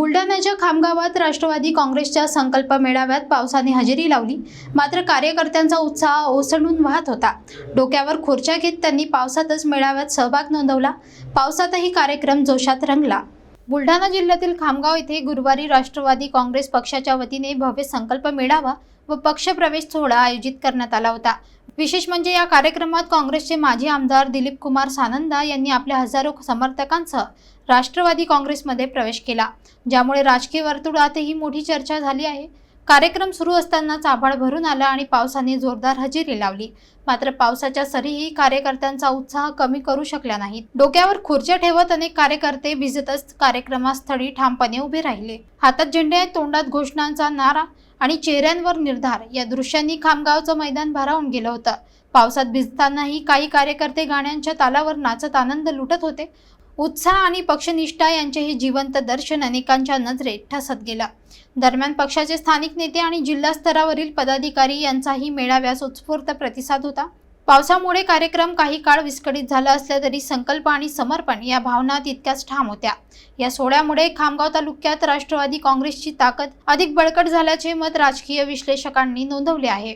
बुलढाण्याच्या खामगावात राष्ट्रवादी काँग्रेसच्या संकल्प मेळाव्यात पावसाने हजेरी लावली. मात्र कार्यकर्त्यांचा उत्साह ओसंडून वाहत होता. डोक्यावर खुर्च्या घेत त्यांनी पावसातच मेळाव्यात सहभाग नोंदवला. पावसातही कार्यक्रम जोशात रंगला. बुलढाणा जिल्ह्यातील खामगाव येथे गुरुवारी राष्ट्रवादी काँग्रेस पक्षाच्या वतीने भव्य संकल्प मेळावा व पक्षप्रवेश सोहळा आयोजित करण्यात आला होता. विशेष म्हणजे या कार्यक्रमात काँग्रेसचे माजी आमदार दिलीप कुमार सानंदा यांनी आपल्या हजारो समर्थकांसह राष्ट्रवादी काँग्रेसमध्ये प्रवेश केला. ज्यामुळे राजकीय वर्तुळातही मोठी चर्चा झाली आहे. कार्यक्रम सुरू असतानाच आभाळ भरून आला आणि पावसाने जोरदार हजेरी लावली. मात्र पावसाच्या सरीही कार्यकर्त्यांचा उत्साह कमी करू शकल्या नाहीत डोक्यावर खुर्च्या ठेवत अनेक कार्यकर्ते भिजतच कार्यक्रमास्थळी ठामपणे उभे राहिले. हातात झेंडे तोंडात घोषणांचा नारा आणि चेहऱ्यांवर निर्धार. या दृश्यांनी खामगावचं मैदान भारावून गेलं होतं. पावसात भिजतानाही काही कार्यकर्ते गाण्यांच्या तालावर नाचत आनंद लुटत होते. उत्साह आणि पक्षनिष्ठा यांचे हे जिवंत दर्शन अनेकांच्या नजरेत ठसत गेला. दरम्यान पक्षाचे स्थानिक नेते आणि जिल्हा स्तरावरील पदाधिकारी यांचाही मेळाव्यास उत्स्फूर्त प्रतिसाद होता. पावसामुळे कार्यक्रम काही काळ विस्कळीत झाला असला तरी संकल्प आणि समर्पण या भावना तितक्याच ठाम होत्या. या सोहळ्यामुळे खामगाव तालुक्यात राष्ट्रवादी काँग्रेसची ताकद अधिक बळकट झाल्याचे मत राजकीय विश्लेषकांनी नोंदवले आहे.